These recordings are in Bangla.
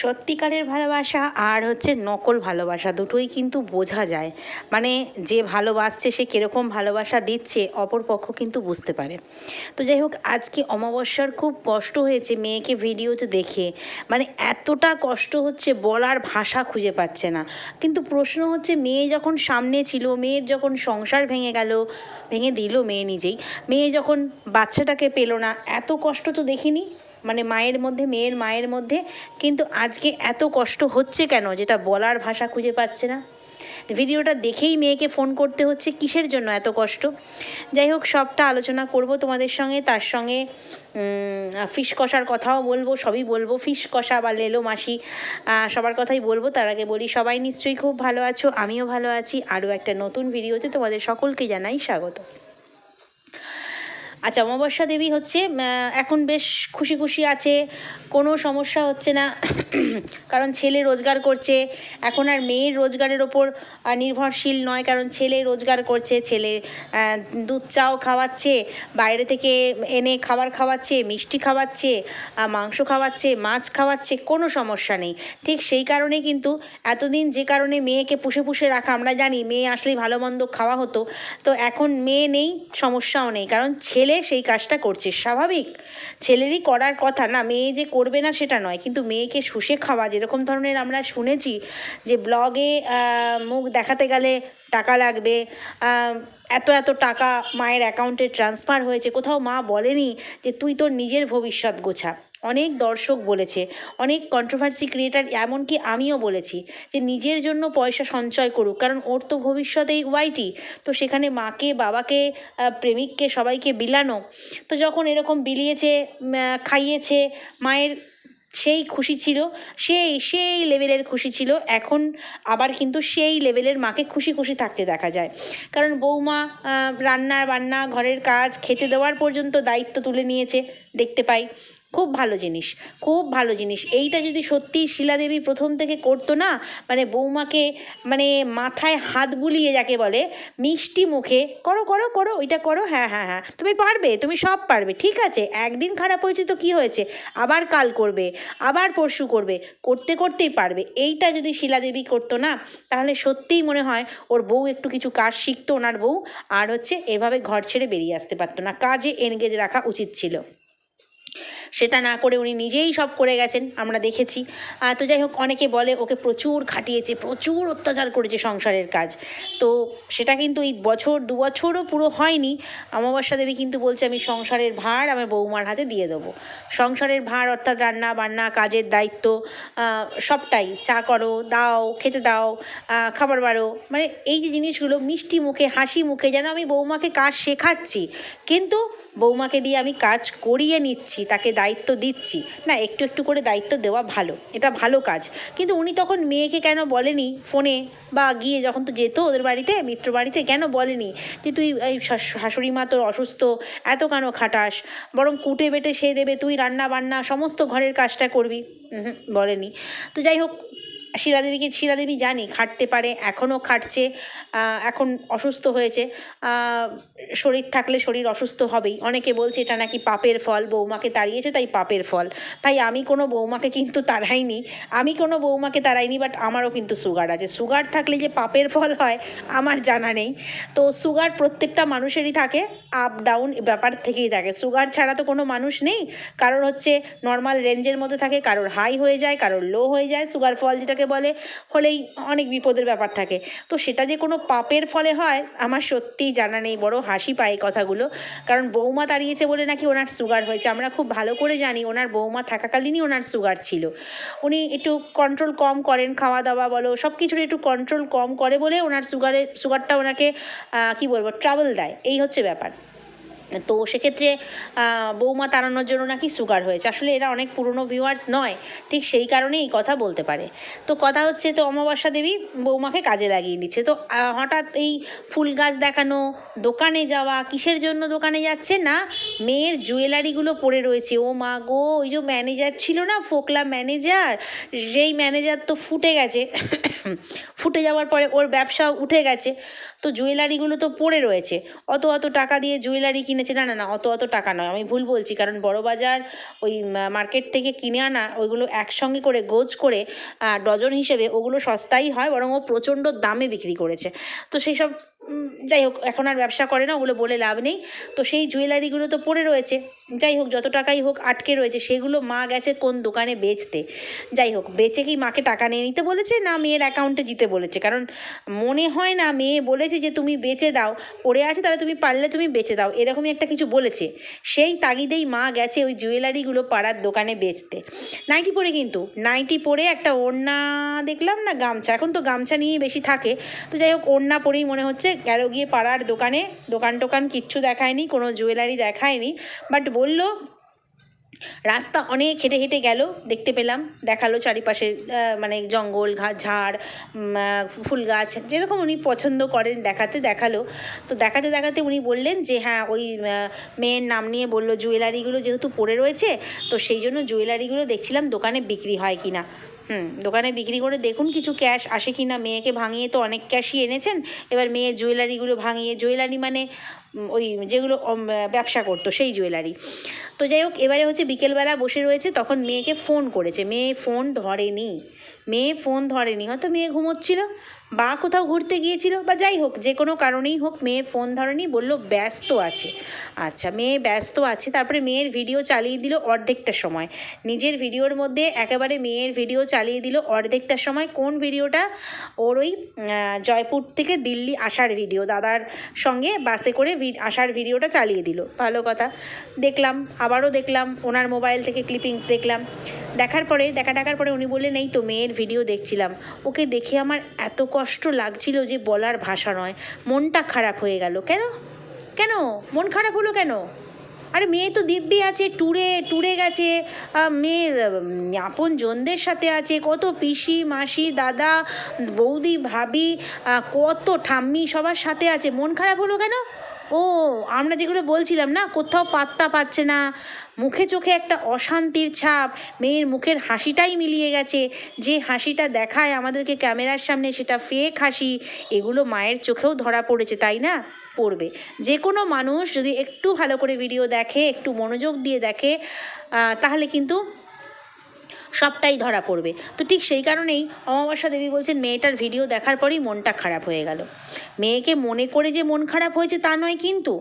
সত্যিকারের ভালোবাসা আর হচ্ছে নকল ভালোবাসা দুটোই কিন্তু বোঝা যায়। মানে যে ভালোবাসছে সে কীরকম ভালোবাসা দিচ্ছে অপর পক্ষ কিন্তু বুঝতে পারে। তো যাই হোক, আজকে অমাবস্যার খুব কষ্ট হয়েছে মেয়েকে ভিডিওতে দেখে। মানে এতটা কষ্ট হচ্ছে বলার ভাষা খুঁজে পাচ্ছে না। কিন্তু প্রশ্ন হচ্ছে মেয়ে যখন সামনে ছিল, মেয়ের যখন সংসার ভেঙে গেল, ভেঙে দিল মেয়ে নিজেই, মেয়ে যখন বাচ্চাটাকে পেল না, এত কষ্ট তো দেখিনি? মানে মায়ের মধ্যে, মেয়ের মায়ের মধ্যে, কিন্তু আজকে এত কষ্ট হচ্ছে কেন যেটা বলার ভাষা খুঁজে পাচ্ছে না? ভিডিওটা দেখেই মেয়েকে ফোন করতে হচ্ছে, কিসের জন্য এত কষ্ট? যাই হোক, সবটা আলোচনা করব তোমাদের সঙ্গে, তার সঙ্গে ফিশ কষার কথাও বলব, সবই বলব। ফিশ কষা বা লেলো মাসি সবার কথাই বলব, তার আগে বলি, সবাই নিশ্চয়ই খুব ভালো আছো, আমিও ভালো আছি। আরও একটা নতুন ভিডিওতে তোমাদের সকলকে জানাই স্বাগত। আচ্ছা অমাবস্যা দেবী হচ্ছে এখন বেশ খুশি খুশি আছে, কোনো সমস্যা হচ্ছে না, কারণ ছেলে রোজগার করছে, এখন আর মেয়ের রোজগারের ওপর নির্ভরশীল নয়, কারণ ছেলে রোজগার করছে, ছেলে দুধ চাও খাওয়াচ্ছে, বাইরে থেকে এনে খাবার খাওয়াচ্ছে, মিষ্টি খাওয়াচ্ছে মাংস খাওয়াচ্ছে, মাছ খাওয়াচ্ছে, কোনো সমস্যা নেই। ঠিক সেই কারণে কিন্তু এতদিন যে কারণে মেয়েকে পুষে পুষে রাখা, আমরা জানি মেয়ে আসলেই ভালো মন্দ খাওয়া হতো, তো এখন মেয়ে নেই, সমস্যাও নেই, কারণ ছেলে সেই কাজটা করছিস, স্বাভাবিক? ছেলেরই করার কথা না, মেয়ে যে করবে না সেটা নয়, কিন্তু মেয়েকে শুষে খাওয়া, যেরকম ধরনের আমরা শুনেছি যে ব্লগে মুখ দেখাতে গেলে টাকা লাগবে এত এত টাকা মায়ের অ্যাকাউন্টে ট্রান্সফার হয়েছে, কোথাও মা বলেনি যে তুই তোর নিজের ভবিষ্যৎ গোছা। অনেক দর্শক বলেছে, অনেক কন্ট্রোভার্সি ক্রিয়েটার এমনকি আমিও বলেছি যে নিজের জন্য পয়সা সঞ্চয় করুক, কারণ ওর তো ভবিষ্যতেই ওয়াইটি তো সেখানে মাকে, বাবাকে প্রেমিককে, সবাইকে বিলানো। তো যখন এরকম বিলিয়েছে খাইয়েছে, মায়ের সেই খুশি ছিল, সেই সেই লেভেলের খুশি ছিল, এখন আবার কিন্তু সেই লেভেলের মাকে খুশি খুশি থাকতে দেখা যায়। কারণ বৌমা রান্না বান্না, ঘরের কাজ, খেতে দেওয়ার পর্যন্ত দায়িত্ব তুলে নিয়েছে, দেখতে পাই। খুব ভালো জিনিস, খুব ভালো জিনিস। এইটা যদি সত্যিই শিলাদেবী প্রথম থেকে করতো না মানে বৌমাকে মানে মাথায় হাত বুলিয়ে যাকে বলে, মিষ্টি মুখে, করো করো করো, ওইটা করো হ্যাঁ হ্যাঁ হ্যাঁ তুমি পারবে, তুমি সব পারবে, ঠিক আছে, একদিন খারাপ হয়েছে তো কি হয়েছে? আবার কাল করবে, আবার পরশু করবে, করতে করতেই পারবে। এইটা যদি শিলাদেবী করতো না, তাহলে সত্যিই মনে হয় ওর বউ একটু কিছু কাজ শিখতো ওনার বউ, আর হচ্ছে এভাবে ঘর ছেড়ে বেরিয়ে আসতে পারতো না, কাজে এনগেজ রাখা উচিত ছিল। সেটা না করে উনি নিজেই সব করে গেছেন, আমরা দেখেছি। তো যাই হোক, অনেকে বলে ওকে প্রচুর খাটিয়েছে, প্রচুর অত্যাচার করেছে সংসারের কাজ। তো সেটা কিন্তু এই বছর, দু বছরও পুরো হয়নি। অমাবস্যা দেবী কিন্তু বলছে, আমি সংসারের ভার আমার বৌমার হাতে দিয়ে দেবো। সংসারের ভার অর্থাৎ রান্না বান্না, কাজের দায়িত্ব সবটাই। চা করো, দাও, খেতে দাও খাবার বাড়ো। মানে এই যে জিনিসগুলো, মিষ্টি মুখে, হাসি মুখে, যেন আমি বৌমাকে কাজ শেখাচ্ছি। কিন্তু বৌমাকে দিয়ে আমি কাজ করিয়ে নিচ্ছি, তাকে দায়িত্ব দিচ্ছি। না, একটু একটু করে দায়িত্ব দেওয়া ভালো, এটা ভালো কাজ। কিন্তু উনি তখন মেয়েকে কেন বলেনি ফোনে? বা গিয়ে যখন তো যেত ওদের বাড়িতে, মিত্র বাড়িতে, কেন বলেনি? যে তুই এই শাশুড়ি মা তোর অসুস্থ, এত কেন খাটাস? বরং কুটে বেটে সে দেবে, তুই রান্না বান্না সমস্ত ঘরের কাজটা করবি। বলেনি। তো যাই হোক শিলাদেবীকে শিলাদেবী জানি, খাটতে পারে, এখনও খাটছে এখন অসুস্থ হয়েছে শরীর থাকলে শরীর অসুস্থ হবেই। অনেকে বলছে এটা নাকি পাপের ফল, বৌমাকে তাড়িয়েছে তাই পাপের ফল। ভাই, আমি কোনো বৌমাকে কিন্তু তাড়াইনি, আমি কোনো বৌমাকে তাড়াইনি বাট আমারও কিন্তু সুগার আছে। সুগার থাকলে যে পাপের ফল হয়, আমার জানা নেই। তো সুগার প্রত্যেকটা মানুষেরই থাকে আপ ডাউন ব্যাপার থেকেই থাকে। সুগার ছাড়া তো কোনো মানুষ নেই। কারোর হচ্ছে নর্মাল রেঞ্জের মধ্যে থাকে, কারোর হাই হয়ে যায়, কারোর লো হয়ে যায়। সুগার ফল যেটাকে বলে, হলেই অনেক বিপদের ব্যাপার থাকে। তো সেটা যে কোনো পাপের ফলে হয়, আমার সত্যিই জানা নেই, বড় হাসি পায় কথাগুলো। কারণ বৌমা দাঁড়িয়েছে বলে নাকি ওনার সুগার হয়েছে। আমরা খুব ভালো করে জানি ওনার বৌমা থাকাকালীনই ওনার সুগার ছিল। উনি একটু কন্ট্রোল কম করেন খাওয়া দাওয়া বলো সব কিছুর একটু কন্ট্রোল কম করে বলে ওনার সুগারের সুগারটা ওনাকে কি বলব ট্রাবল দেয়। এই হচ্ছে ব্যাপার। তো সেক্ষেত্রে বৌমা তাড়ানোর জন্য নাকি সুগার হয়েছে। আসলে এরা অনেক পুরনো ভিউয়ার্স নয়, ঠিক সেই কারণেই এই কথা বলতে পারে। তো কথা হচ্ছে, তো অমাবস্যা দেবী বৌমাকে কাজে লাগিয়ে নিচ্ছে তো হঠাৎ এই ফুল গাছ দেখানো, দোকানে যাওয়া, কিসের জন্য দোকানে যাচ্ছে না? মেয়ের জুয়েলারিগুলো পড়ে রয়েছে। ও মা গো, ওই যে ম্যানেজার ছিল না, ফোকলা ম্যানেজার যেই ম্যানেজার তো ফুটে গেছে, ফুটে যাওয়ার পরে ওর ব্যবসা উঠে গেছে। তো জুয়েলারিগুলো তো পড়ে রয়েছে। অত অত টাকা দিয়ে জুয়েলারি কিনে কিনেছে, না না না, অত অত টাকা নয়। আমি ভুল বলছি, কারণ বড় বাজার, ওই মার্কেট থেকে কিনে আনা, ওইগুলো একসঙ্গে করে, গোজ করে ডজন হিসেবে ওগুলো সস্তাই হয়, বরং ও প্রচণ্ড দামে বিক্রি করেছে। তো সেই সব যাই হোক, এখন আর ব্যবসা করে না, ওগুলো বলে লাভ নেই। তো সেই জুয়েলারিগুলো তো পড়ে রয়েছে। যাই হোক, যত টাকাই হোক আটকে রয়েছে, সেগুলো মা গেছে কোন দোকানে বেচতে। যাই হোক, বেচে কি মাকে টাকা নিয়ে নিতে বলেছে না মেয়ের অ্যাকাউন্টে দিতে বলেছে? কারণ মনে হয় না মেয়ে বলেছে যে তুমি বেচে দাও, পড়ে আছে তাহলে তুমি পারলে তুমি বেচে দাও, এরকমই একটা কিছু বলেছে। সেই তাগিদেই মা গেছে ওই জুয়েলারিগুলো পাড়ার দোকানে বেচতে। নাইটি পরে কিন্তু, নাইটি পরে একটা ওড়না দেখলাম না গামছা, এখন তো গামছা নিয়েই বেশি থাকে। তো যাই হোক, ওড়না পরেই মনে হচ্ছে গেল গিয়ে পাড়ার দোকানে, দোকান টোকান কিচ্ছু দেখায়নি, কোনো জুয়েলারি দেখায়নি বাট বলল, রাস্তা অনেক হেঁটে হেঁটে গেল, দেখতে পেলাম, দেখাল চারিপাশে মানে জঙ্গল ঝাড় ফুল গাছ, যেরকম উনি পছন্দ করেন, দেখাতে দেখাল। তো দেখাতে দেখাতে উনি বললেন যে হ্যাঁ ওই মেয়ের নাম নিয়ে বলল জুয়েলারিগুলো যেহেতু পড়ে রয়েছে, তো সেই জন্য জুয়েলারিগুলো দেখছিলাম দোকানে বিক্রি হয় কি না হুম, দোকানে বিক্রি করে দেখুন কিছু ক্যাশ আসে কি না মেয়েকে ভাঙিয়ে তো অনেক ক্যাশই এনেছেন। এবার মেয়ের জুয়েলারিগুলো ভাঙিয়ে জুয়েলারি মানে ওই যেগুলো ব্যবসা করতো সেই জুয়েলারি তো যাই হোক, এবারে হচ্ছে বিকেলবেলা বসে রয়েছে, তখন মেয়েকে ফোন করেছে। মেয়ে ফোন ধরেনি। মেয়ে ফোন ধরেনি। হয়তো মেয়ে ঘুমোচ্ছিল। বা কোথাও ঘুরতে গিয়েছিল বা যাই হোক, যে কোনো কারণেই হোক, মেয়ে ফোন ধরেনি, বলল ব্যস্ত আছে। আচ্ছা মেয়ে ব্যস্ত আছে, তারপরে মেয়ের ভিডিও চালিয়ে দিল অর্ধেকটা সময়। নিজের ভিডিওর মধ্যে একেবারে মেয়ের ভিডিও চালিয়ে দিল অর্ধেকটা সময়। কোন ভিডিওটা ওর ওই জয়পুর থেকে দিল্লি আসার ভিডিও দাদার সঙ্গে বাসে করে আসার ভিডিওটা চালিয়ে দিল। ভালো কথা। দেখলাম, আবারও দেখলাম, ওনার মোবাইল থেকে ক্লিপিংস দেখলাম। দেখার পরে, দেখা টাকার পরে উনি বললেন, এই তো মেয়ের ভিডিও দেখছিলাম। ওকে দেখে আমার এত কষ্ট লাগছিল যে বলার ভাষা নয়। মনটা খারাপ হয়ে গেল। কেন? কেন? মন খারাপ হলো কেন? আরে মেয়ে তো দিব্যি আছে ট্যুরে ট্যুরে গেছে। মেয়ের আপন জনদের সাথে আছে। কত পিসি, মাসি, দাদা, বৌদি, ভাবি কত ঠাম্মি সবার সাথে আছে। মন খারাপ হলো কেন? ও, আমরা যেগুলো বলছিলাম না, কোথাও পাত্তা পাচ্ছে না। মুখে চোখে একটা অশান্তির ছাপ, মেয়ের মুখের হাসিটাই মিলিয়ে গেছে। যে হাসিটা দেখায় আমাদেরকে ক্যামেরার সামনে সেটা ফেক হাসি, এগুলো মায়ের চোখেও ধরা পড়েছে, তাই না? পড়বে। যে কোনো মানুষ যদি একটু ভালো করে ভিডিও দেখে, একটু মনোযোগ দিয়ে দেখে তাহলে কিন্তু সবটাই ধরা পড়বে। তো ঠিক সেই কারণেই অমাবস্যা দেবী বলছেন, মেয়েটার ভিডিও দেখার পরেই মনটা খারাপ হয়ে গেল। মেয়েকে মনে করে যে মন খারাপ হয়েছে তা নয় কিন্তু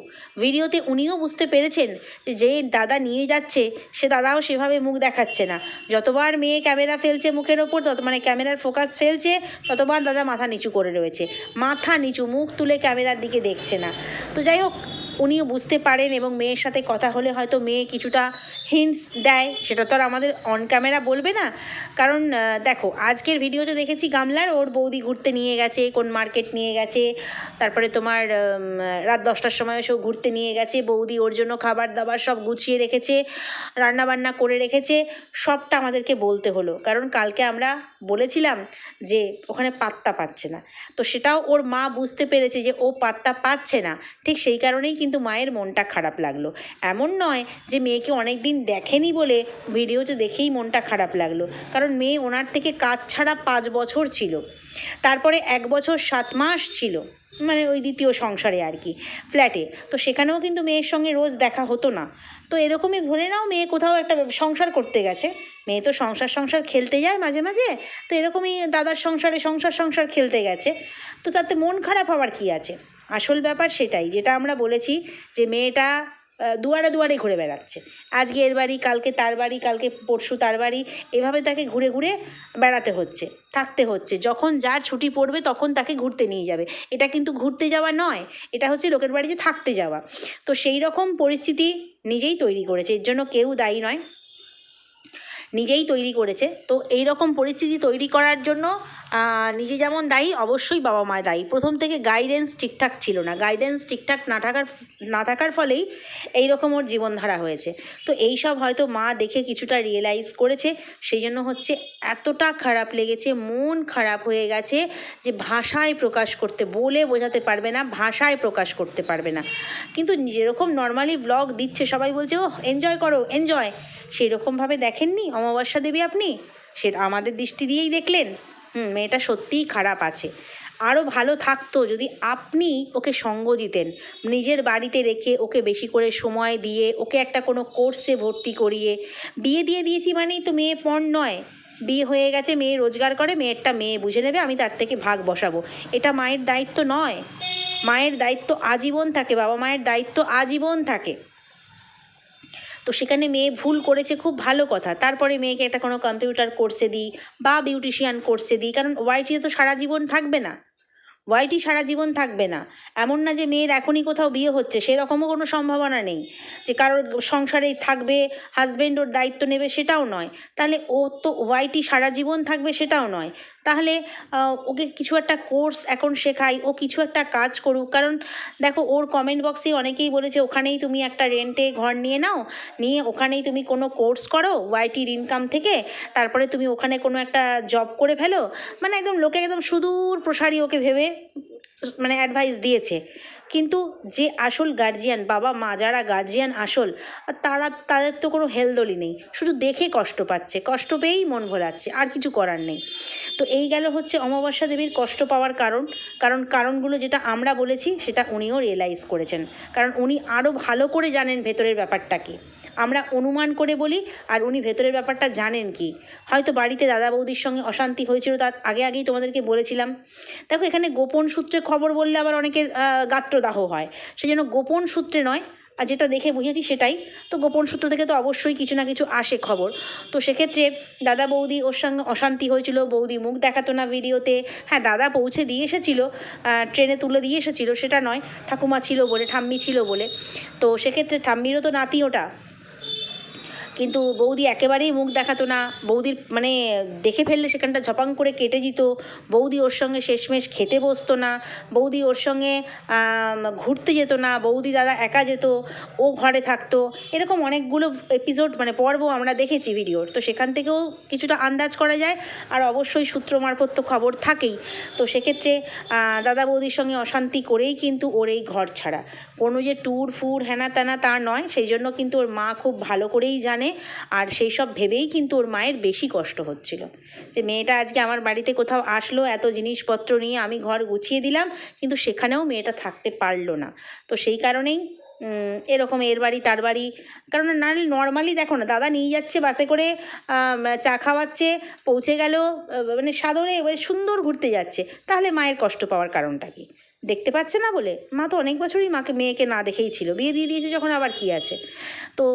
ভিডিওতে উনিও বুঝতে পেরেছেন যে দাদা নিয়ে যাচ্ছে, সে দাদাও সেভাবে মুখ দেখাচ্ছে না। যতবার মেয়ে ক্যামেরা ফেলছে মুখের ওপর, তত মানে ক্যামেরার ফোকাস ফেলছে, ততবার দাদা মাথা নিচু করে রয়েছে। মাথা নিচু, মুখ তুলে ক্যামেরার দিকে দেখছে না। তো যাই হোক উনিও বুঝতে পারেন এবং মেয়ের সাথে কথা হলে হয়তো মেয়ে কিছুটা হিন্টস দেয়। সেটা তো আর আমাদের অন ক্যামেরা বলবে না। কারণ দেখো, আজকের ভিডিওতে দেখেছি গামলার ওর বৌদি ঘুরতে নিয়ে গেছে, কোন মার্কেট নিয়ে গেছে। তারপরে তোমার রাত দশটার সময় এসেও ঘুরতে নিয়ে গেছে, বৌদি ওর জন্য খাবার দাবার সব গুছিয়ে রেখেছে রান্না বান্না করে রেখেছে, সবটা আমাদেরকে বলতে হলো। কারণ কালকে আমরা বলেছিলাম যে ওখানে পাত্তা পাচ্ছে না। তো সেটাও ওর মা বুঝতে পেরেছে যে ও পাত্তা পাচ্ছে না। ঠিক সেই কারণেই কিন্তু মায়ের মনটা খারাপ লাগল। এমন নয় যে মেয়েকে অনেক দিন দেখেনি বলে ভিডিওতে দেখেই মনটা খারাপ লাগল। কারণ মেয়ে ওনার থেকে কাজ ছাড়া পাঁচ বছর ছিল। তারপরে এক বছর সাত মাস ছিল। মানে ওই দ্বিতীয় সংসারে আর কি ফ্ল্যাটে তো সেখানেও কিন্তু মেয়ের সঙ্গে রোজ দেখা হতো না। তো এরকমই ধরে নাও মেয়ে কোথাও একটা সংসার করতে গেছে। মেয়ে তো সংসার সংসার খেলতে যায় মাঝে মাঝে। তো এরকমই দাদার সংসারে সংসার সংসার খেলতে গেছে। তো তাতে মন খারাপ হওয়ার কি আছে? আসল ব্যাপার সেটাই, যেটা আমরা বলেছি যে মেয়েটা দুয়ারে দুয়ারে ঘুরে বেড়াচ্ছে। আজকে এর বাড়ি, কালকে তার বাড়ি, কালকে পরশু তার বাড়ি, এভাবে তাকে ঘুরে ঘুরে বেড়াতে হচ্ছে, থাকতে হচ্ছে। যখন যার ছুটি পড়বে তখন তাকে ঘুরতে নিয়ে যাবে। এটা কিন্তু ঘুরতে যাওয়া নয়, এটা হচ্ছে লোকের বাড়িতে থাকতে যাওয়া। তো সেই রকম পরিস্থিতি নিজেই তৈরি করেছে, এর জন্য কেউ দায়ী নয়। নিজেই তৈরি করেছে। তো এই রকম পরিস্থিতি তৈরি করার জন্য নিজে যেমন দায়ী, অবশ্যই বাবা মা দায়ী। প্রথম থেকে গাইডেন্স ঠিকঠাক ছিল না। গাইডেন্স ঠিকঠাক না থাকার না থাকার ফলেই এই রকম ওর জীবনধারা হয়েছে। তো এই সব হয়তো মা দেখে কিছুটা রিয়েলাইজ করেছে। সেই জন্য হচ্ছে এতটা খারাপ লেগেছে, মন খারাপ হয়ে গেছে যে ভাষায় প্রকাশ করতে, বলে বোঝাতে পারবে না, ভাষায় প্রকাশ করতে পারবে না। কিন্তু যেরকম নর্মালি ব্লগ দিচ্ছে, সবাই বলছে ও এনজয় করো এনজয় সেই রকমভাবে দেখেননি অমাবস্যা দেবী আপনি? সে আমাদের দৃষ্টি দিয়েই দেখলেন। হুম, মেয়েটা সত্যিই খারাপ আছে। আরও ভালো থাকতো যদি আপনি ওকে সঙ্গ দিতেন। নিজের বাড়িতে রেখে ওকে বেশি করে সময় দিয়ে ওকে একটা কোনো কোর্সে ভর্তি করিয়ে। বিয়ে দিয়ে দিয়েছি মানেই তো মেয়ে পণ নয়। বিয়ে হয়ে গেছে, মেয়ে রোজগার করে, মেয়েরটা মেয়ে বুঝে নেবে, আমি তার থেকে ভাগ বসাবো। এটা মায়ের দায়িত্ব নয়। মায়ের দায়িত্ব আজীবন থাকে, বাবা মায়ের দায়িত্ব আজীবন থাকে। তো সেখানে মেয়ে ভুল করেছে, খুব ভালো কথা। তারপরে মেয়েকে একটা কোনো কম্পিউটার কোর্সে দিই বা বিউটিশিয়ান কোর্সে দিই, কারণ ওয়াইটিতে তো সারা জীবন থাকবে না। ওয়াইটি সারা জীবন থাকবে না। এমন না যে মেয়ের এখনই কোথাও বিয়ে হচ্ছে, সেরকমও কোনো সম্ভাবনা নেই। যে কারোর সংসারেই থাকবে হাজব্যান্ড ওর দায়িত্ব নেবে সেটাও নয়। তাহলে ও তো ওয়াইটি সারা জীবন থাকবে সেটাও নয়। তাহলে ওকে কিছু একটা কোর্স এখন শেখাই, ও কিছু একটা কাজ করুক। কারণ দেখো, ওর কমেন্ট বক্সে অনেকেই বলেছে, ওখানেই তুমি একটা রেন্টে ঘর নিয়ে নাও, নিয়ে ওখানেই তুমি কোনো কোর্স করো ওয়াইটির ইনকাম থেকে। তারপরে তুমি ওখানে কোনো একটা জব করে ফেলো। মানে একদম, লোকে একদম সুদূর প্রসারী ওকে ভেবে মানে অ্যাডভাইস দিয়েছে। কিন্তু যে আসল গার্জিয়ান বাবা মা যারা গার্জিয়ান আসল তারা তাদের তো কোনো হেলদোলি নেই। শুধু দেখে কষ্ট পাচ্ছে কষ্ট পেয়েই মন ভোলাচ্ছে আর কিছু করার নেই। তো এই গেল হচ্ছে অমাবস্যা দেবীর কষ্ট পাওয়ার কারণ। কারণ কারণগুলো যেটা আমরা বলেছি সেটা উনিও রিয়েলাইজ করেছেন। কারণ উনি আরও ভালো করে জানেন ভেতরের ব্যাপারটা কি আমরা অনুমান করে বলি আর উনি ভেতরের ব্যাপারটা জানেন কি? হয়তো বাড়িতে দাদা বৌদির সঙ্গে অশান্তি হয়েছিল তার আগে আগেই তোমাদেরকে বলেছিলাম। দেখো এখানে গোপন সূত্রে খবর বললে আবার অনেকের আহ, গাত্রদাহ হয়। সেই জন্য গোপন সূত্রে নয়, আর যেটা দেখে বুঝেছি সেটাই। তো গোপন সূত্র থেকে তো অবশ্যই কিছু না কিছু আসে খবর। তো সেক্ষেত্রে দাদা বৌদি ওর সঙ্গে অশান্তি হয়েছিল, বৌদি মুখ দেখাতো না ভিডিওতে। হ্যাঁ দাদা পৌঁছে দিয়ে এসেছিল ট্রেনে তুলে দিয়ে এসেছিল, সেটা নয়, ঠাকুমা ছিল বলে, ঠাম্মি ছিল বলে। তো সেক্ষেত্রে ঠাম্মিরও তো নাতি ওটা। কিন্তু বৌদি একেবারেই মুখ দেখাতো না। বৌদির মানে দেখে ফেললে সেখানটা ঝপাং করে কেটে দিত। বৌদি ওর সঙ্গে শেষমেশ খেতে বসতো না। বৌদি ওর সঙ্গে ঘুরতে যেত না। বৌদি দাদা একা যেত, ও ঘরে থাকতো। এরকম অনেকগুলো এপিসোড মানে পর্ব আমরা দেখেছি ভিডিওর। তো সেখান থেকেও কিছুটা আন্দাজ করা যায়। আর অবশ্যই সূত্র মারফত তো খবর থাকেই। তো সেক্ষেত্রে দাদা বৌদির সঙ্গে অশান্তি করেই কিন্তু ওর এই ঘর ছাড়া। কোনো যে ট্যুর ফুর হ্যানা ত্যানা তা নয়, সেই জন্য কিন্তু ওর মা খুব ভালো করেই জানে আর সেই সব ভেবেই কিন্তু ওর মায়ের বেশি কষ্ট হচ্ছিল। যে মেয়েটা আজকে আমার বাড়িতে কোথাও আসলো, এত জিনিসপত্র নিয়ে আমি ঘর গুছিয়ে দিলাম, কিন্তু সেখানেও মেয়েটা থাকতে পারল না। তো সেই কারণেই এরকম এর বাড়ি, তার বাড়ি। কারণ নাহলে নর্মালি দেখো না, দাদা নিয়ে যাচ্ছে বাসে করে চা খাওয়াচ্ছে, পৌঁছে গেল মানে সাদরে এবারে সুন্দর ঘুরতে যাচ্ছে। তাহলে মায়ের কষ্ট পাওয়ার কারণটা কি? দেখতে পাচ্ছে না বলে? মা তো অনেক বছরই মাকে, মেয়েকে না দেখেই ছিল। বিয়ে দিয়ে দিয়েছে যখন আবার কি আছে? তো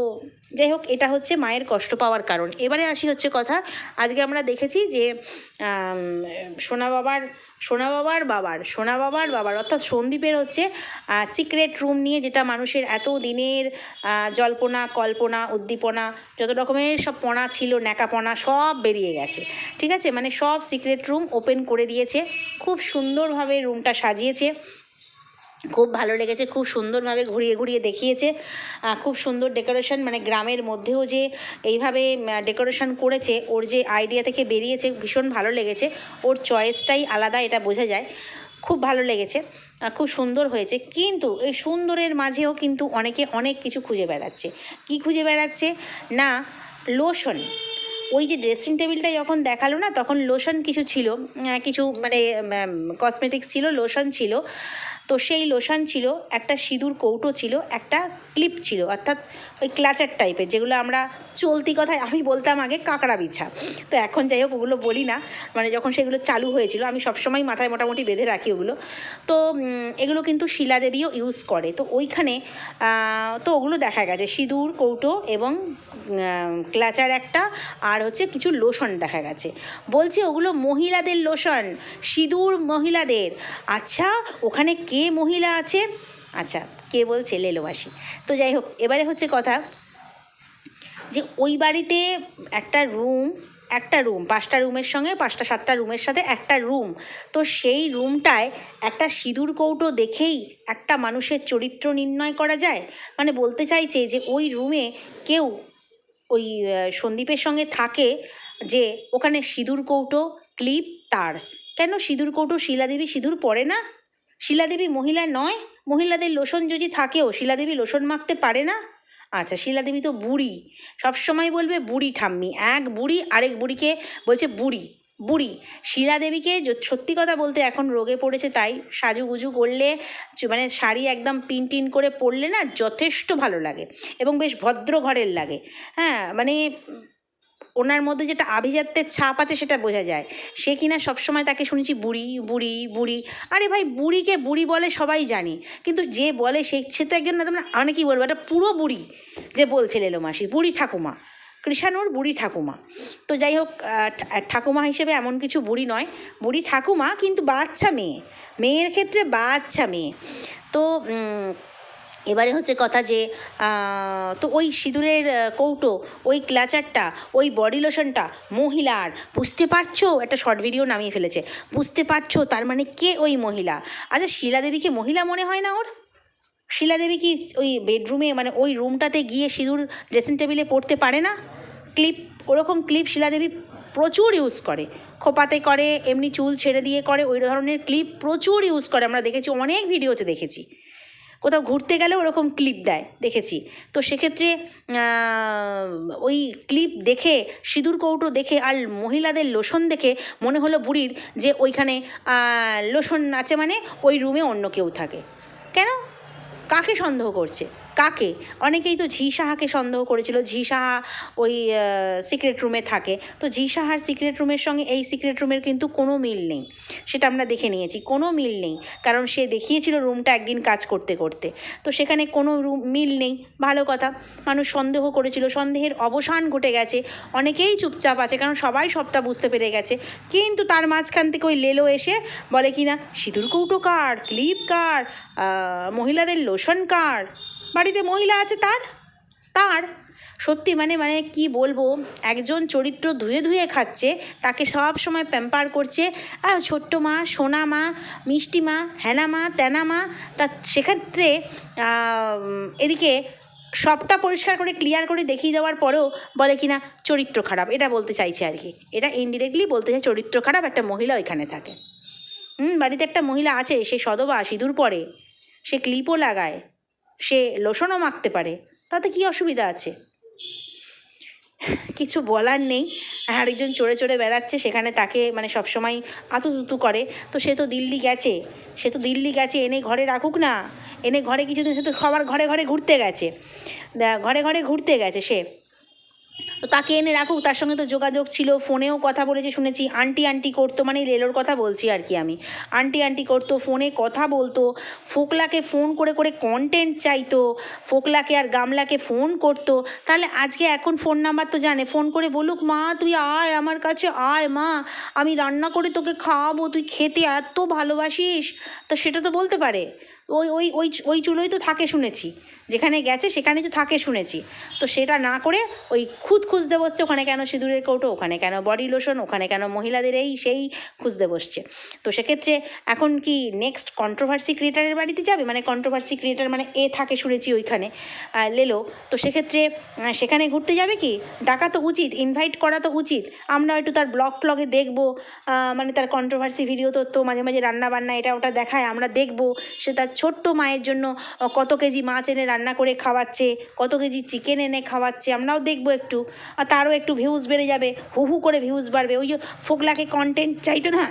যাই হোক, এটা হচ্ছে মায়ের কষ্ট পাওয়ার কারণ। এবারে আসি হচ্ছে কথা, আজকে আমরা দেখেছি যে সোনা বাবার সোনা বাবার বাবার, সোনা বাবার বাবার। অর্থাৎ সন্দীপের হচ্ছে সিক্রেট রুম নিয়ে যেটা মানুষের এত দিনের জল্পনা, কল্পনা, উদ্দীপনা, যত রকমের সব পনা ছিল, ন্যাকাপনা, সব বেরিয়ে গেছে। ঠিক আছে? মানে সব সিক্রেট রুম ওপেন করে দিয়েছে। খুব সুন্দরভাবে রুমটা সাজিয়েছে। খুব ভালো লেগেছে, খুব সুন্দরভাবে ঘুরিয়ে ঘুরিয়ে দেখিয়েছে। খুব সুন্দর ডেকোরেশন মানে গ্রামের মধ্যেও যে এইভাবে ডেকোরেশন করেছে, ওর যে আইডিয়া থেকে বেরিয়েছে, ভীষণ ভালো লেগেছে। ওর চয়েসটাই আলাদা, এটা বোঝা যায়। খুব ভালো লেগেছে খুব সুন্দর হয়েছে। কিন্তু এই সুন্দরের মাঝেও কিন্তু অনেকে অনেক কিছু খুঁজে বেড়াচ্ছে। কি খুঁজে বেড়াচ্ছে? না লোশন ওই যে ড্রেসিং টেবিলটা যখন দেখাল না, তখন লোশন কিছু ছিল কিছু মানে কসমেটিক্স ছিল লোশন ছিল। তো সেই লোশন ছিল, একটা সিঁদুর কৌটো ছিল, একটা ক্লিপ ছিল, অর্থাৎ ওই ক্লাচার টাইপের যেগুলো আমরা চলতি কথায়, আমি বলতাম আগে কাঁকড়া বিছা। তো এখন যাই হোক, ওগুলো বলি না মানে যখন সেগুলো চালু হয়েছিল, আমি সবসময় মাথায় মোটামুটি বেঁধে রাখি ওগুলো। তো এগুলো কিন্তু শিলাদেবীও ইউজ করে। তো ওইখানে তো ওগুলো দেখা গেছে, সিঁদুর, কৌটো এবং ক্লাচার একটা, আর হচ্ছে কিছু লোশন দেখা গেছে। বলছে ওগুলো মহিলাদের লোশন, সিঁদুর মহিলাদের। আচ্ছা ওখানে কে মহিলা আছে? আচ্ছা কে বলছে? লেলোবাসী তো যাই হোক, এবারে হচ্ছে কথা যে ওই বাড়িতে একটা রুম একটা রুম, পাঁচটা রুমের সঙ্গে, পাঁচটা, সাতটা রুমের সাথে একটা রুম। তো সেই রুমটায় একটা সিঁদুর কৌটো দেখেই একটা মানুষের চরিত্র নির্ণয় করা যায়। মানে বলতে চাইছে যে ওই রুমে কেউ ওই সন্দীপের সঙ্গে থাকে যে ওখানে সিঁদুর কৌটো, ক্লিপ, তার। কেন সিঁদুর কৌটো? শিলাদেবী সিঁদুর পরে না? শিলাদেবী মহিলা নয়, মহিলাদের লোশন যদি থাকেও, শিলাদেবী লোশন মাখতে পারে না? আচ্ছা শিলাদেবী তো বুড়ি। সবসময় বলবে বুড়ি ঠাম্মি। এক বুড়ি, আরেক বুড়িকে বলছে বুড়ি। বুড়ি। শিলা দেবীকে সত্যি কথা বলতে এখন রোগে পড়েছে, তাই সাজুগুজু করলে মানে শাড়ি একদম পিন টিন করে পরলে না যথেষ্ট ভালো লাগে এবং বেশ ভদ্র ঘরের লাগে। হ্যাঁ মানে ওনার মধ্যে যেটা আভিজাত্যের ছাপ আছে সেটা বোঝা যায়। সে কিনা সবসময় তাকে শুনেছি বুড়ি বুড়ি বুড়ি। আরে ভাই, বুড়িকে বুড়ি বলে সবাই জানি, কিন্তু যে বলে সে সে তো একজন না তোমরা মানে কি বলব এটা পুরো বুড়ি যে বলছে লেলো মাসি বুড়ি ঠাকুমা। কৃষাণুর বুড়ি ঠাকুমা। তো যাই হোক ঠাকুমা হিসেবে এমন কিছু বুড়ি নয়। বুড়ি ঠাকুমা কিন্তু বাচ্চা মেয়ে। মেয়ের ক্ষেত্রে বাচ্চা মেয়ে। তো এবারে হচ্ছে কথা যে তো ওই সিঁদুরের কৌটো, ওই ক্লাচারটা, ওই বডি লোশনটা মহিলার। বুঝতে পারছ? একটা শর্ট ভিডিও নামিয়ে ফেলেছে। বুঝতে পারছ? তার মানে কে ওই মহিলা? আচ্ছা শিলা দেবীকে মহিলা মনে হয় না ওর? শিলা দেবী কি ওই বেডরুমে মানে ওই রুমটাতে গিয়ে সিঁদুর ড্রেসিং টেবিলে পড়তে পারে না? ক্লিপ ওরকম ক্লিপ শিলাদেবী প্রচুর ইউজ করে। খোপাতে করে, এমনি চুল ছেড়ে দিয়ে করে, ওই ধরনের ক্লিপ প্রচুর ইউজ করে। আমরা দেখেছি, অনেক ভিডিওতে দেখেছি। কোথাও ঘুরতে গেলে ওরকম ক্লিপ দেয়, দেখেছি। তো সেক্ষেত্রে ওই ক্লিপ দেখে, সিঁদুর কৌটো দেখে আর মহিলাদের লোশন দেখে মনে হলো বুড়ির যে ওইখানে লোশন আছে মানে ওই রুমে অন্য কেউ থাকে। কেন? কাকে সন্দেহ করছে? কাকে? অনেকেই তো ঝি সাহাকে সন্দেহ করেছিল। ঝি সাহা ওই সিক্রেট রুমে থাকে। তো ঝি সাহার সিক্রেট রুমের সঙ্গে এই সিক্রেট রুমের কিন্তু কোনো মিল নেই। সেটা আমরা দেখে নিয়েছি। কোনো মিল নেই। কারণ সে দেখিয়েছিল রুমটা একদিন কাজ করতে করতে। তো সেখানে কোনো রুম মিল নেই। ভালো কথা। মানুষ সন্দেহ করেছিল। সন্দেহের অবসান ঘটে গেছে। অনেকেই চুপচাপ আছে। কারণ সবাই সবটা বুঝতে পেরে গেছে। কিন্তু তার মাঝখান থেকে ওই লেলো এসে বলে, কি না? সিঁদুর কৌটো কার? ক্লিপ কার? মহিলাদের লোশন কার? বাড়িতে মহিলা আছে তার? তার? সত্যি মানে মানে কি বলব? একজন চরিত্র ধুয়ে ধুয়ে খাচ্ছে, তাকে সব সময় প্যাম্পার করছে। আর ছোট্ট মা, সোনা মা, মিষ্টি মা হ্যানা মা, তেনা মা, তা সেক্ষেত্রে এদিকে সবটা পরিষ্কার করে ক্লিয়ার করে দেখিয়ে দেওয়ার পরেও বলে কি না চরিত্র খারাপ। এটা বলতে চাইছে আর কি। এটা ইনডিরেক্টলি বলতে চাই, চরিত্র খারাপ, একটা মহিলা ওইখানে থাকে। হুম, বাড়িতে একটা মহিলা আছে, সে সদবা সিঁদুর পরে। সে ক্লিপও লাগায়। সে লোশনও মাখতে পারে, তাতে কি অসুবিধা আছে? কিছু বলার নেই। আরেকজন চড়ে চড়ে বেড়াচ্ছে, সেখানে তাকে মানে সবসময় আতুতুতু করে। তো সে তো দিল্লি গেছে, সে তো দিল্লি গেছে, এনে ঘরে রাখুক না। এনে ঘরে কিছুদিন সে তো সবার ঘরে ঘরে ঘুরতে গেছে। ঘরে ঘরে ঘুরতে গেছে সে। তো তাকে এনে রাখুক, তার সঙ্গে তো যোগাযোগ ছিল, ফোনেও কথা বলেছে, শুনেছি, আন্টি আন্টি করতো মানে রেলোর কথা বলছি আর কি আমি। আন্টি আন্টি করতো, ফোনে কথা বলতো, ফোকলাকে ফোন করে করে কন্টেন্ট চাইতো, ফোকলাকে আর গামলাকে ফোন করতো। তাহলে আজকে এখন ফোন নাম্বার তো জানে ফোন করে বলুক, মা, তুই আয় আমার কাছে, আয় মা, আমি রান্না করে তোকে খাওয়াবো, তুই খেতে এত ভালোবাসিস। তো সেটা তো বলতে পারে। ওই ওই ওই ওই চুলোই তো থাকে শুনেছি, যেখানে গেছে সেখানে তো থাকে শুনেছি। তো সেটা না করে ওই খুদ খুঁজতে বসছে, ওখানে কেন সিঁদুরের কৌটো, ওখানে কেন বডি লোশন ওখানে কেন মহিলাদের এই সেই খুঁজতে বসছে। তো সেক্ষেত্রে এখন কি নেক্সট কন্ট্রোভার্সি ক্রিয়েটারের বাড়িতে যাবে? মানে কন্ট্রোভার্সি ক্রিয়েটার মানে এ থাকে শুনেছি ওইখানে লেলো। তো সেক্ষেত্রে সেখানে ঘুরতে যাবে কি? ডাকা তো উচিত ইনভাইট করা তো উচিত। আমরা একটু তার ব্লগ ট্লগে দেখব মানে তার কন্ট্রোভার্সি ভিডিও তো তো মাঝে মাঝে রান্না বান্না এটা ওটা দেখায়, আমরা দেখব। সে তার ছোট্ট মায়ের জন্য কত কেজি মাছ এনে রান্না করে খাওয়াচ্ছে, কত কেজি চিকেন এনে খাওয়াচ্ছে, আমরাও দেখব একটু। আর তারও একটু ভিউজ বেড়ে যাবে হু হু করে ভিউজ বাড়বে। ওই ফোকলাকে কন্টেন্ট চাইতো না,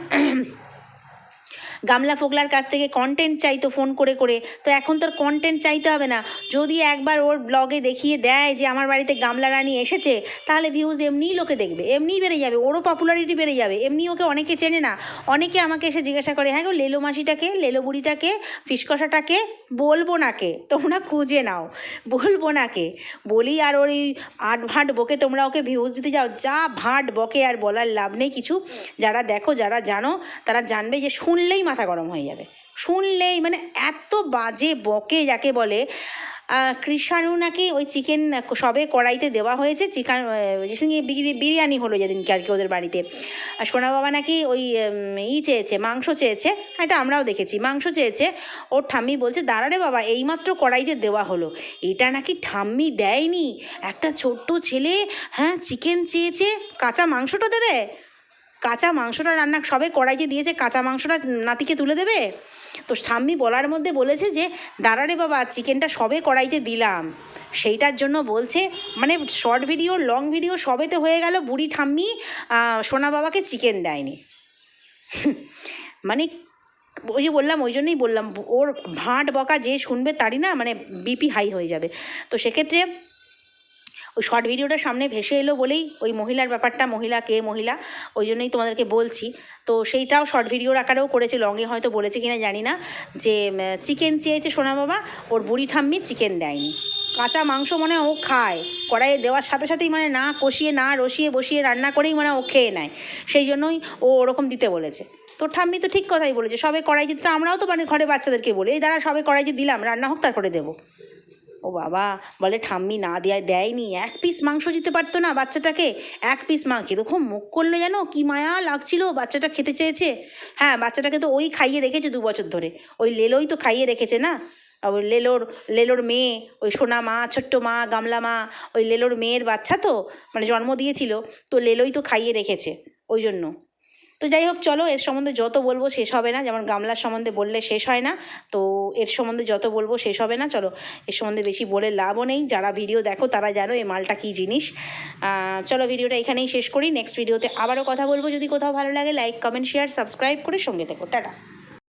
গামলা ফোকলার কাছ থেকে কন্টেন্ট চাইতো ফোন করে করে। তো এখন তোর কন্টেন্ট চাইতে হবে না। যদি একবার ওর ব্লগে দেখিয়ে দেয় যে আমার বাড়িতে গামলা রানী এসেছে, তাহলে ভিউজ এমনিই লোকে দেখবে, এমনিই বেড়ে যাবে, ওরও পপুলারিটি বেড়ে যাবে। এমনি ওকে অনেকে চেনে না, অনেকে আমাকে এসে জিজ্ঞাসা করে হ্যাঁ গো, লেলো মাসিটাকে, লেলো বুড়িটাকে ফিসকষাটাকে বলব নাকে তোমরা খুঁজে নাও, বলব নাকে বলি আর ওর আট ভাঁট বকে তোমরা ওকে ভিউজ দিতে যাও, যা ভাঁট বকে আর বলার লাভ নেই কিছু। যারা দেখো, যারা জানো, তারা জানবে যে শুনলেই মাথা গরম হয়ে যাবে। শুনলেই মানে এত বাজে বকে যাকে বলে কৃষাণু নাকি ওই চিকেন সবে কড়াইতে দেওয়া হয়েছে চিকেন বিরিয়ানি হলো যেদিনকে আর কি ওদের বাড়িতে। আর সোনা বাবা নাকি ওই ই চেয়েছে, মাংস চেয়েছে এটা আমরাও দেখেছি, মাংস চেয়েছে। ওর ঠাম্মি বলছে, দাঁড়া রে বাবা, এইমাত্র কড়াইতে দেওয়া হলো। এটা নাকি ঠাম্মি দেয়নি। একটা ছোট্ট ছেলে হ্যাঁ চিকেন চেয়েছে, কাঁচা মাংসটা দেবে? কাঁচা মাংসটা রান্না সবে কড়াইতে দিয়েছে, কাঁচা মাংসটা নাতিকে তুলে দেবে? তো ঠাম্মি বলার মধ্যে বলেছে যে, দাঁড়া রে বাবা, চিকেনটা সবে কড়াইতে দিলাম। সেইটার জন্য বলছে মানে শর্ট ভিডিও লং ভিডিও সবেতে হয়ে গেল, বুড়ি ঠাম্মি সোনা বাবাকে চিকেন দেয়নি। মানে ওই যে বললাম, ওই জন্যই বললাম, ওর ভাঁট বকা যে শুনবে তারই না মানে বিপি হাই হয়ে যাবে। তো সেক্ষেত্রে ওই শর্ট ভিডিওটা সামনে ভেসে এলো বলেই ওই মহিলার ব্যাপারটা, মহিলা কে মহিলা, ওই জন্যই তোমাদেরকে বলছি। তো সেইটাও শর্ট ভিডিওর আকারেও করেছে লঙে হয়তো বলেছে কিনা জানি না, যে চিকেন চেয়েছে সোনা বাবা, ওর বুড়ি ঠাম্মি চিকেন দেয়নি। কাঁচা মাংস মনে ও খায়, কড়াইয়ে দেওয়ার সাথে সাথেই মানে না কষিয়ে, না রসিয়ে, বসিয়ে রান্না করেই মানে ও খেয়ে নেয়। সেই জন্যই ও ওরকম দিতে বলেছে। তো ঠাম্মি তো ঠিক কথাই বলেছে, সবে কড়াই দিতে তো আমরাও তো মানে ঘরে বাচ্চাদেরকে বলি, এই দাঁড়া সবে কড়াইতে দিলাম, রান্না হোক তারপরে দেবো। ও বাবা, বলে ঠাম্মি না দেয়, দেয়নি। এক পিস মাংস দিতে পারতো না বাচ্চাটাকে। এক পিস মাংস। এরকম মুখ করল জানো? কি মায়া লাগছিল বাচ্চাটা খেতে চেয়েছে। হ্যাঁ বাচ্চাটাকে তো ওই খাইয়ে রেখেছে দু বছর ধরে। ওই লেলোই তো খাইয়ে রেখেছে না? ওই লেলোর লেলোর মেয়ে, ওই সোনা মা, ছোট্ট মা, গামলা মা, ওই লেলোর মেয়ের বাচ্চা তো? মানে জন্ম দিয়েছিল। তো লেলোই তো খাইয়ে রেখেছে। ওই জন্য। তো যাই হোক, চলো, এর সম্বন্ধে যত বলব শেষ হবে না। যেমন গামলার সম্বন্ধে বললে শেষ হয় না, তো এর সম্বন্ধে যত বলব শেষ হবে না। চলো, এর সম্বন্ধে বেশি বলে লাভও নেই। যারা ভিডিও দেখো, তারা জানো এই মালটা কী জিনিস। চলো, ভিডিওটা এখানেই শেষ করি। নেক্সট ভিডিওতে আবারও কথা বলব। যদি কোথাও ভালো লাগে লাইক কমেন্ট শেয়ার সাবস্ক্রাইব করে সঙ্গে থেকো। টাটা।